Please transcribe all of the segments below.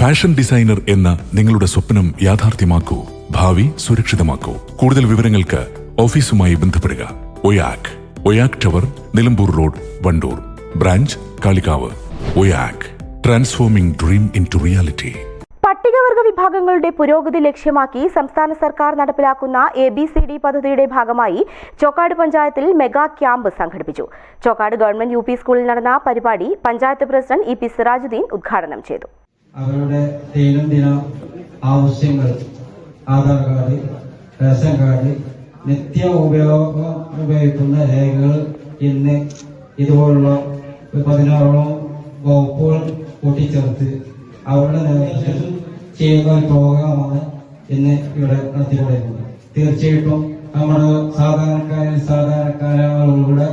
Fashion designer എന്ന നിങ്ങളുടെ സ്വപ്നം യാഥാർത്ഥ്യമാക്കൂ. ഭാവി സുരക്ഷിതമാക്കൂ. കൂടുതൽ വിവരങ്ങൾക്ക് ഓഫീസുമായി ബന്ധപ്പെടുക. ഒയാക്. ഒയാക് tower Nilambur road Wandoor. Branch Kalikavu. ഒയാക്. Transforming dream into reality പട്ടികവർഗ വിഭാഗങ്ങളുടെ പുരോഗതി ലക്ഷ്യമാക്കി സംസ്ഥാന സർക്കാർ നടപ്പിലാക്കുന്ന എ ബി സി ഡി പദ്ധതിയുടെ ഭാഗമായി ചോക്കാട് പഞ്ചായത്തിൽ മെഗാ ക്യാമ്പ് സംഘടിപ്പിച്ചു. ചോക്കാട് ഗവൺമെന്റ് യു സ്കൂളിൽ നടന്ന പരിപാടി panchayat president E P Sirajuddeen ഉദ്ഘാടനം ചെയ്തു. അവരുടെ ദൈനംദിന ആവശ്യങ്ങൾ ആധാർ കാർഡ് റേഷൻ കാർഡ് നിത്യ ഉപയോഗം ഉപയോഗിക്കുന്ന രേഖകൾ ഇന്ന് ഇതുപോലുള്ള പതിനാറോളം വകുപ്പുകൾ കൂട്ടിച്ചേർത്ത് അവരുടെ നേതൃത്വത്തിൽ ചെയ്യുന്ന ഒരു പ്രോഗ്രാമാണ് ഇന്ന് ഇവിടെ നടത്തിക്കൊണ്ടിരിക്കുന്നത്. തീർച്ചയായിട്ടും നമ്മുടെ സാധാരണക്കാരിൽ സാധാരണക്കാരാളുകളുടെ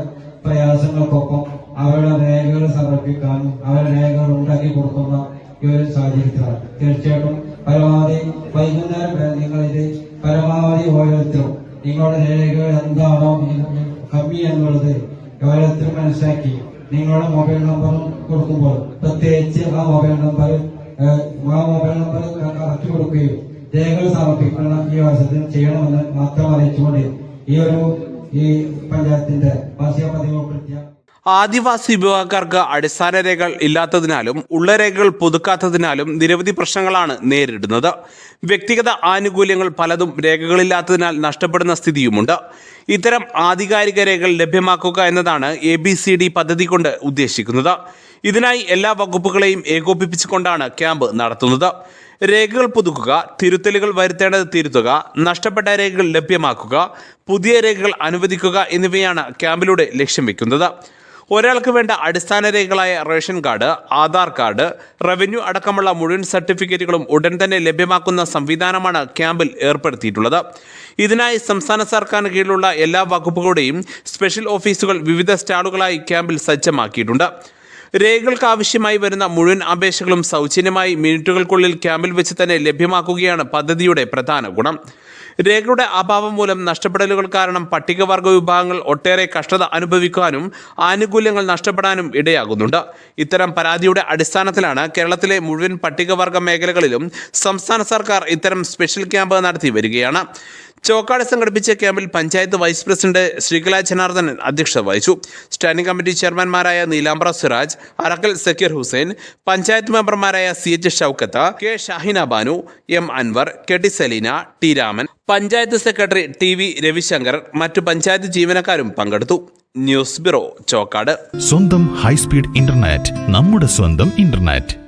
പ്രയാസങ്ങൾക്കൊപ്പം അവരുടെ രേഖകൾ സമർപ്പിക്കാനും അവരുടെ രേഖകൾ ഉണ്ടാക്കി കൊടുക്കുന്ന ഈ ഒരു തീർച്ചയായിട്ടും പരമാവധി വൈകുന്നേരം വരെ ഇത് പരമാവധി ഓരോരുത്തരും നിങ്ങളുടെ രേഖകൾ എന്താണോ കമ്മി എന്നുള്ളത് ഓരോരുത്തരും മനസ്സിലാക്കി നിങ്ങളുടെ മൊബൈൽ നമ്പർ കൊടുക്കുമ്പോൾ പ്രത്യേകിച്ച് ആ മൊബൈൽ നമ്പർ ആ മൊബൈൽ നമ്പർ അറച്ചു കൊടുക്കുകയും രേഖകൾ സമർപ്പിക്കുന്ന ഈ വർഷത്തിൽ ചെയ്യണമെന്ന് മാത്രം അറിയിച്ചുകൊണ്ട് ഈ ഒരു ഈ പഞ്ചായത്തിന്റെ വാർഷിക പതിവ് ആദിവാസി വിഭാഗക്കാർക്ക് അടിസ്ഥാന രേഖകൾ ഇല്ലാത്തതിനാലും ഉള്ള രേഖകൾ പുതുക്കാത്തതിനാലും നിരവധി പ്രശ്നങ്ങളാണ് നേരിടുന്നത്. വ്യക്തിഗത ആനുകൂല്യങ്ങൾ പലതും രേഖകളില്ലാത്തതിനാൽ നഷ്ടപ്പെടുന്ന സ്ഥിതിയുമുണ്ട്. ഇത്തരം ആധികാരിക രേഖകൾ ലഭ്യമാക്കുക എന്നതാണ് എ ബി സി ഡി പദ്ധതി കൊണ്ട് ഉദ്ദേശിക്കുന്നത്. ഇതിനായി എല്ലാ വകുപ്പുകളെയും ഏകോപിപ്പിച്ചുകൊണ്ടാണ് ക്യാമ്പ് നടത്തുന്നത്. രേഖകൾ പുതുക്കുക തിരുത്തലുകൾ വരുത്തേണ്ടത് തിരുത്തുക നഷ്ടപ്പെട്ട രേഖകൾ ലഭ്യമാക്കുക പുതിയ രേഖകൾ അനുവദിക്കുക എന്നിവയാണ് ക്യാമ്പിലൂടെ ലക്ഷ്യം വെക്കുന്നത്. ഒരാൾക്ക് വേണ്ട അടിസ്ഥാന രേഖകളായ ration card Aadhaar card revenue അടക്കമുള്ള മുഴുവൻ സർട്ടിഫിക്കറ്റുകളും ഉടൻ തന്നെ ലഭ്യമാക്കുന്ന സംവിധാനമാണ് ക്യാമ്പിൽ ഏർപ്പെടുത്തിയിട്ടുള്ളത്. ഇതിനായി സംസ്ഥാന സർക്കാരിന് കീഴിലുള്ള എല്ലാ വകുപ്പുകളുടെയും സ്പെഷ്യൽ ഓഫീസുകൾ വിവിധ സ്റ്റാളുകളായി ക്യാമ്പിൽ സജ്ജമാക്കിയിട്ടുണ്ട്. രേഖകൾക്ക് ആവശ്യമായി വരുന്ന മുഴുവൻ അപേക്ഷകളും സൗജന്യമായി മിനിറ്റുകൾക്കുള്ളിൽ ക്യാമ്പിൽ വെച്ച് തന്നെ ലഭ്യമാക്കുകയാണ് പദ്ധതിയുടെ പ്രധാന ഗുണം. രേഖകളുടെ അഭാവം മൂലം നഷ്ടപ്പെടലുകൾ കാരണം പട്ടികവർഗ വിഭാഗങ്ങൾ ഒട്ടേറെ കഷ്ടത അനുഭവിക്കാനും ആനുകൂല്യങ്ങൾ നഷ്ടപ്പെടാനും ഇടയാകുന്നുണ്ട്. ഇത്തരം പരാതിയുടെ അടിസ്ഥാനത്തിലാണ് കേരളത്തിലെ മുഴുവൻ പട്ടികവർഗ മേഖലകളിലും സംസ്ഥാന സർക്കാർ ഇത്തരം സ്പെഷ്യൽ ക്യാമ്പ് നടത്തി വരികയാണ്. ചോക്കാട് സംഘടിപ്പിച്ച ക്യാമ്പിൽ പഞ്ചായത്ത് വൈസ് പ്രസിഡന്റ് ശ്രീകല ജനാർദ്ദനൻ അധ്യക്ഷത വഹിച്ചു. സ്റ്റാൻഡിംഗ് കമ്മിറ്റി ചെയർമാൻമാരായ നീലാംബ്ര സിറാജ് അറക്കൽ സക്കീർ ഹുസൈൻ പഞ്ചായത്ത് മെമ്പർമാരായ C H Shoukath K Shahina Banu M Anwar K T Saleena T Raman panchayat secretary T V Ravishankar മറ്റു പഞ്ചായത്ത് ജീവനക്കാരും പങ്കെടുത്തു. News bureau Chokkad. സ്വന്തം ഹൈസ്പീഡ് ഇന്റർനെറ്റ് നമ്മുടെ സ്വന്തം ഇന്റർനെറ്റ്.